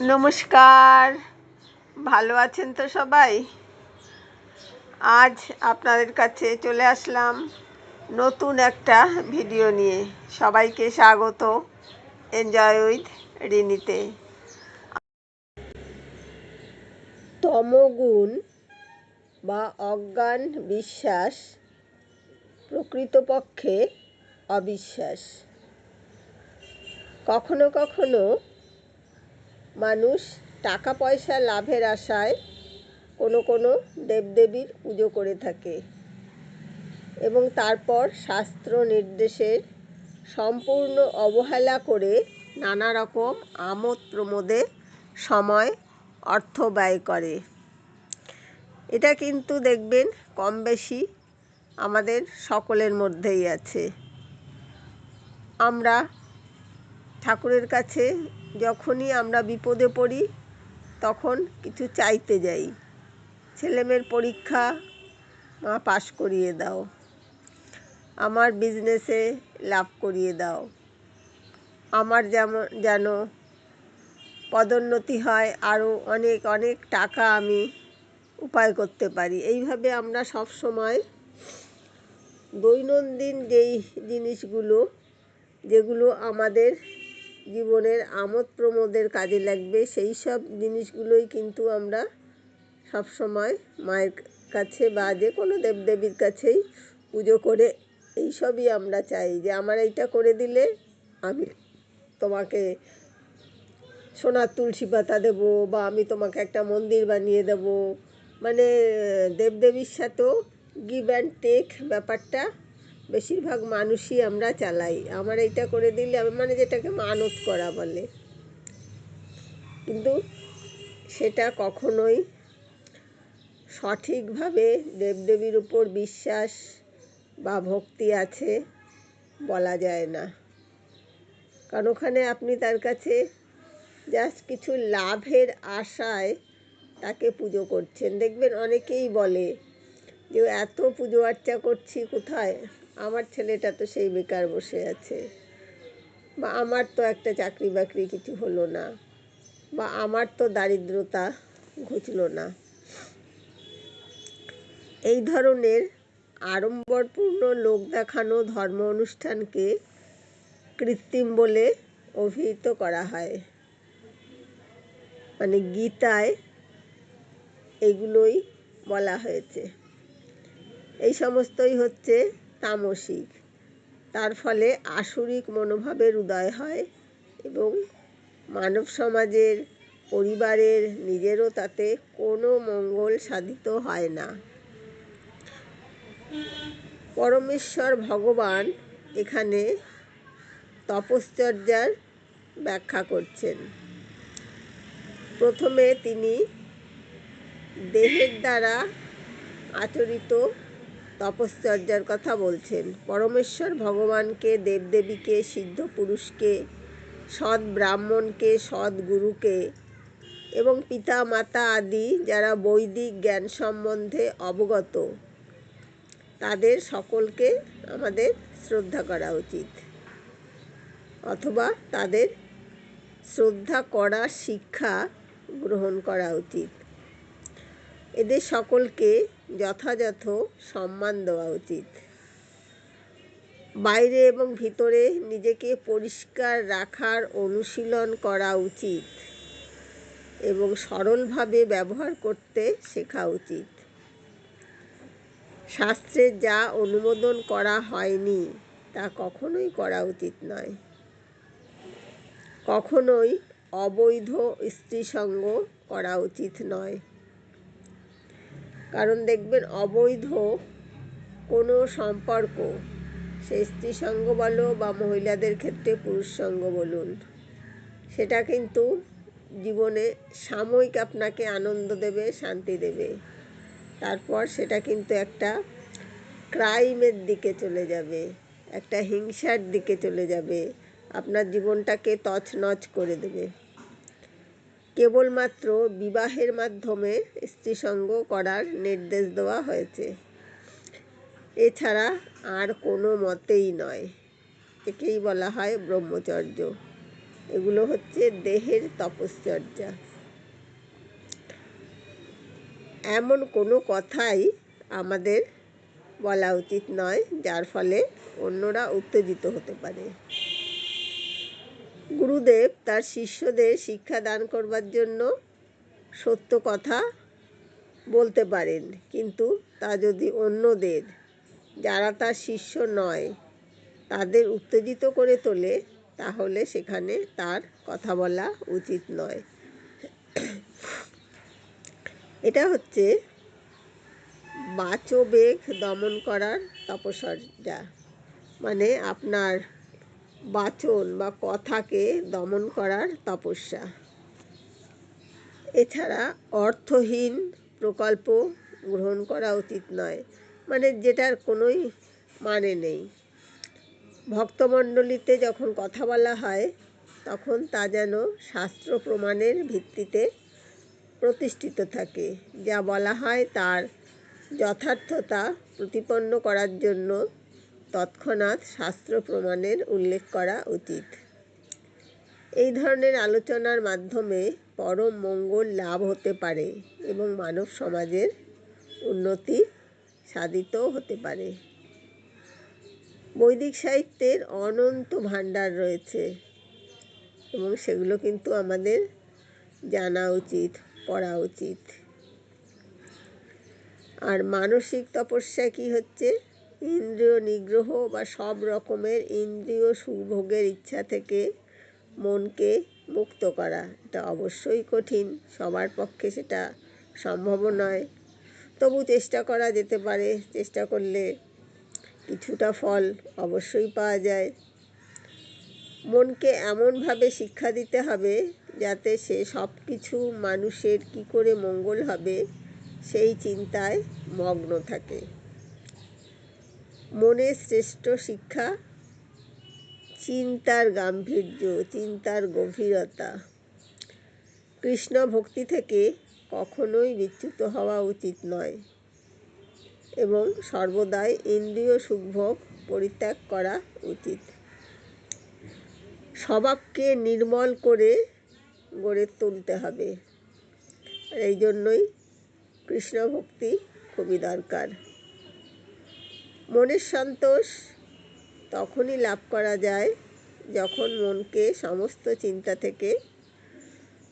নমস্কার। ভালো আছেন তো সবাই? আজ আপনাদের কাছে চলে আসলাম নতুন একটা ভিডিও নিয়ে। সবাইকে স্বাগত এনজয় উইথ রিনিতে। তমগুণ বা অজ্ঞান বিশ্বাস প্রকৃতপক্ষে অবিশ্বাস। কখনো কখনো মানুষ টাকা পয়সা লাভের আশায় কোনো কোনো দেবদেবীর পুজো করে থাকে এবং তারপর শাস্ত্র নির্দেশের সম্পূর্ণ অবহেলা করে নানা রকম আমোদ প্রমোদে সময় অর্থ ব্যয় করে। এটা কিন্তু দেখবেন কম বেশি আমাদের সকলের মধ্যেই আছে। আমরা ঠাকুরের কাছে যখনই আমরা বিপদে পড়ি, তখন কিছু চাইতে যাই। ছেলেমেয়ের পরীক্ষা মা পাশ করিয়ে দাও। আমার বিজনেসে লাভ করিয়ে দাও। আমার যেমন, যেন পদোন্নতি হয় আরও অনেক অনেক টাকা আমি উপায় করতে পারি। এইভাবে আমরা সব সময় দৈনন্দিন যেই জিনিসগুলো, যেগুলো আমাদের জীবনের আমোদ প্রমোদের কাজে লাগবে। সেই সব জিনিসগুলোই কিন্তু আমরা সব সময় মায়ের কাছে বা যে কোনো দেবদেবীর কাছেই পুজো করে এই সবই আমরা চাই যে আমার এইটা করে দিলে আমি তোমাকে সোনার তুলসী পাতা দেবো বা আমি তোমাকে একটা মন্দির বানিয়ে দেব। মানে দেবদেবীর সাথেও গিভ অ্যান্ড টেক ব্যাপারটা বেশিরভাগ মানুষই আমরা চালাই। আমার এইটা করে দিলে মানে যেটাকে মানত করা বলে। কিন্তু সেটা কখনোই সঠিকভাবে দেবদেবীর উপর বিশ্বাস বা ভক্তি আছে বলা যায় না। কারণ ওখানে আপনি তার কাছে জাস্ট কিছু লাভের আশায় তাকে পুজো করছেন। দেখবেন অনেকেই বলে যে, এত পুজো আর্চা করছি কোথায়? আমার ছেলেটা তো সেই বেকার বসে আছে। বা আমার তো একটা চাকরি বাকরি কিছু হলো না। বা আমার তো দারিদ্রতা ঘুচল না। এই ধরনের আড়ম্বরপূর্ণ লোক দেখানো ধর্ম অনুষ্ঠানকে কৃত্রিম বলে অভিহিত করা হয়। মানে গীতায় এগুলোই বলা হয়েছে। এই সমস্তই হচ্ছে তামসিক। তার ফলে আসরিক মনোভাবের উদয় হয় এবং মানব সমাজের পরিবারের নিজেরও তাতে কোনো মঙ্গল সাধিত হয় না। পরমেশ্বর ভগবান এখানে তপশ্চর্যার ব্যাখ্যা করছেন। প্রথমে তিনি দেহের দ্বারা আচরিত তপশ্চর্যার কথা বলছেন। পরমেশ্বর ভগবানকে, দেবদেবীকে সিদ্ধ পুরুষকে সৎ ব্রাহ্মণকে সৎ গুরুকে এবং পিতা মাতা আদি যারা বৈদিক জ্ঞান সম্বন্ধে অবগত, তাদের সকলকে আমাদের শ্রদ্ধা করা উচিত অথবা তাদের শ্রদ্ধা করার শিক্ষা গ্রহণ করা উচিত। এদের সকলকে যথাযথ সম্মান দেওয়া উচিত। বাইরে এবং ভিতরে নিজেকে পরিষ্কার রাখার অনুশীলন করা উচিত এবং সরলভাবে ব্যবহার করতে শেখা উচিত। শাস্ত্রে যা অনুমোদন করা হয়নি, তা কখনোই করা উচিত নয়। কখনোই অবৈধ স্ত্রী সঙ্গ করা উচিত নয়। কারণ দেখবেন অবৈধ কোনো সম্পর্ক, সে স্ত্রী সঙ্গ বলো বা মহিলাদের ক্ষেত্রে পুরুষ সঙ্গ বলুন, সেটা কিন্তু জীবনে সাময়িক আপনাকে আনন্দ দেবে, শান্তি দেবে। তারপর সেটা কিন্তু একটা ক্রাইমের দিকে চলে যাবে, একটা হিংসার দিকে চলে যাবে, আপনার জীবনটাকে তছনছ করে দেবে। কেবলমাত্র বিবাহের মাধ্যমে স্ত্রীসঙ্গ করার নির্দেশ দেওয়া হয়েছে। এছাড়া আর কোনো মতেই নয়। একেই বলা হয় ব্রহ্মচর্য। এগুলো হচ্ছে দেহের তপশ্চর্যা। এমন কোনো কথাই আমাদের বলা উচিত নয়, যার ফলে অন্যরা উত্তেজিত হতে পারে। গুরুদেব তার শিষ্যদের শিক্ষা দান করবার জন্য সত্য কথা বলতে পারেন। কিন্তু তা যদি অন্যদের, যারা তার শিষ্য নয়, তাদের উত্তেজিত করে তোলে, তাহলে সেখানে তার কথা বলা উচিত নয়। এটা হচ্ছে বাচবেগ দমন করার তপসর্যা মানে আপনার বাচন বা কথাকে দমন করার তপস্যা। এছাড়া অর্থহীন প্রকল্প গ্রহণ করা উচিত নয় মানে যেটার কোনোই মানে নেই। ভক্তমণ্ডলীতে যখন কথা বলা হয়, তখন তা যেন শাস্ত্র প্রমাণের ভিত্তিতে প্রতিষ্ঠিত থাকে। যা বলা হয় তার যথার্থতা প্রতিপন্ন করার জন্য তৎক্ষণাৎ শাস্ত্র প্রমাণের উল্লেখ করা উচিত এই ধরনের আলোচনার মাধ্যমে পরম মঙ্গল লাভ হতে পারে এবং মানব সমাজের উন্নতি সাধিত হতে পারে। বৈদিক সাহিত্যের অনন্ত ভাণ্ডার রয়েছে এবং সেগুলো কিন্তু আমাদের জানা উচিত, পড়া উচিত। আর মানসিক তপস্যা কি হচ্ছে? ইন্দ্রিয় নিগ্রহ বা সব রকমের ইন্দ্রিয় সুভোগের ইচ্ছা থেকে মনকে মুক্ত করা, এটা অবশ্যই কঠিন, সবার পক্ষে সেটা সম্ভব নয়। তবু চেষ্টা করা যেতে পারে, চেষ্টা করলে কিছুটা ফল অবশ্যই পাওয়া যায়। মনকে এমনভাবে শিক্ষা দিতে হবে যাতে সে সব কিছু মানুষের কী করে মঙ্গল হবে সেই চিন্তায় মগ্ন থাকে। মনের শ্রেষ্ঠ শিক্ষা, চিন্তার গাম্ভীর্য, চিন্তার গভীরতা। কৃষ্ণ ভক্তি থেকে কখনোই বিচ্যুত হওয়া উচিত নয় এবং সর্বদাই ইন্দ্রিয় সুখভোগ পরিত্যাগ করা উচিত। স্বভাবকে নির্মল করে গড়ে তুলতে হবে। এই জন্যই কৃষ্ণ ভক্তি খুবই দরকার। মনের সন্তোষ তখনই লাভ করা যায় যখন মনকে সমস্ত চিন্তা থেকে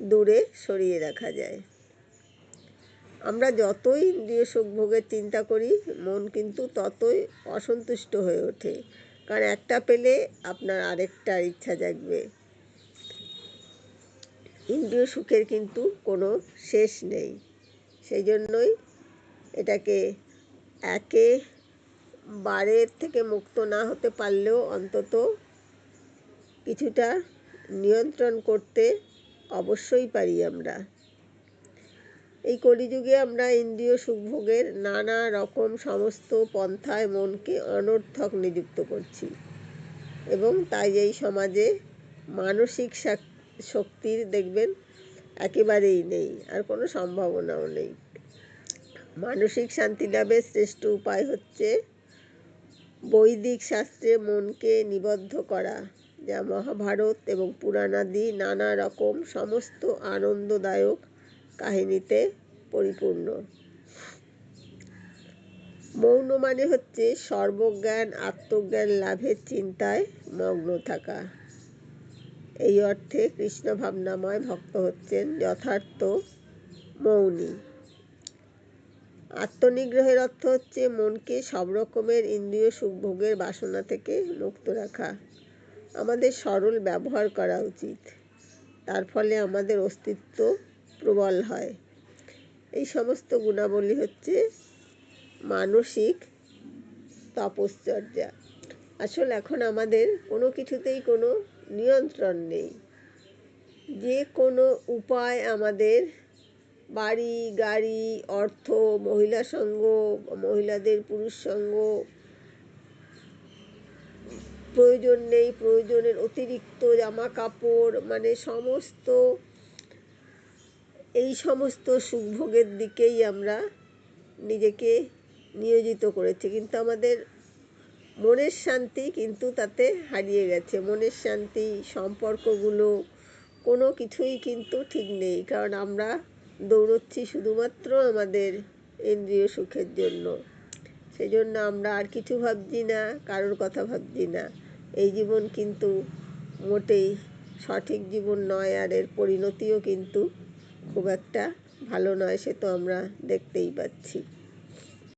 দূরে সরিয়ে রাখা যায়। আমরা যতই ইন্দ্রিয় সুখভোগের চিন্তা করি, মন কিন্তু ততই অসন্তুষ্ট হয়ে ওঠে। কারণ একটা পেলে আপনার আরেকটার ইচ্ছা জাগবে। ইন্দ্রিয় সুখের কিন্তু কোনো শেষ নেই। সেই জন্যই এটাকে একে বারের থেকে মুক্ত না হতে পারলেও অন্তত কিছুটা নিয়ন্ত্রণ করতে অবশ্যই পারি আমরা। এই কলিযুগে আমরা ইন্দ্রিয় সুখভোগের নানা রকম সমস্ত পন্থায় মনকে অনর্থক নিযুক্ত করছি এবং তাই এই সমাজে মানসিক শক্তির দেখবেন একেবারেই নেই, আর কোনো সম্ভাবনাও নেই। মানসিক শান্তি লাভের শ্রেষ্ঠ উপায় হচ্ছে বৈদিক শাস্ত্রে মনকে নিবদ্ধ করা, যা মহাভারত এবং পুরাণাদি নানা রকম সমস্ত আনন্দদায়ক কাহিনীতে পরিপূর্ণ। মৌন মানে হচ্ছে সর্বজ্ঞান, আত্মজ্ঞান লাভের চিন্তায় মগ্ন থাকা। এই অর্থে কৃষ্ণ ভাবনাময় ভক্ত হচ্ছেন যথার্থ মৌনী। আত্মনিগ্রহের অর্থ হচ্ছে মনকে সব রকমের ইন্দ্রিয় সুখভোগের বাসনা থেকে মুক্ত রাখা। আমাদের সরল ব্যবহার করা উচিত। তার ফলে আমাদের অস্তিত্ব প্রবল হয়। এই সমস্ত গুণাবলী হচ্ছে মানসিক তপশ্চর্যা। আসলে এখন আমাদের কোনো কিছুতেই কোনো নিয়ন্ত্রণ নেই। যে কোনো উপায় আমাদের বাড়ি, গাড়ি, অর্থ, মহিলা সঙ্গ, মহিলাদের পুরুষ সঙ্গ। প্রয়োজন নেই, প্রয়োজনের অতিরিক্ত জামা কাপড় মানে সমস্ত, এই সমস্ত সুখভোগের দিকেই আমরা নিজেকে নিয়োজিত করেছি। কিন্তু আমাদের মনের শান্তি কিন্তু তাতে হারিয়ে গেছে। মনের শান্তি, সম্পর্কগুলো, কোনো কিছুই কিন্তু ঠিক নেই। কারণ আমরা দৌড়চ্ছি শুধুমাত্র আমাদের ইন্দ্রিয় সুখের জন্য। সেই জন্য আমরা আর কিছু ভাবছি না, কারোর কথা ভাবছি না। এই জীবন কিন্তু মোটেই সঠিক জীবন নয়, আর এর পরিণতিও কিন্তু খুব একটা ভালো নয়, সে তো আমরা দেখতেই পাচ্ছি।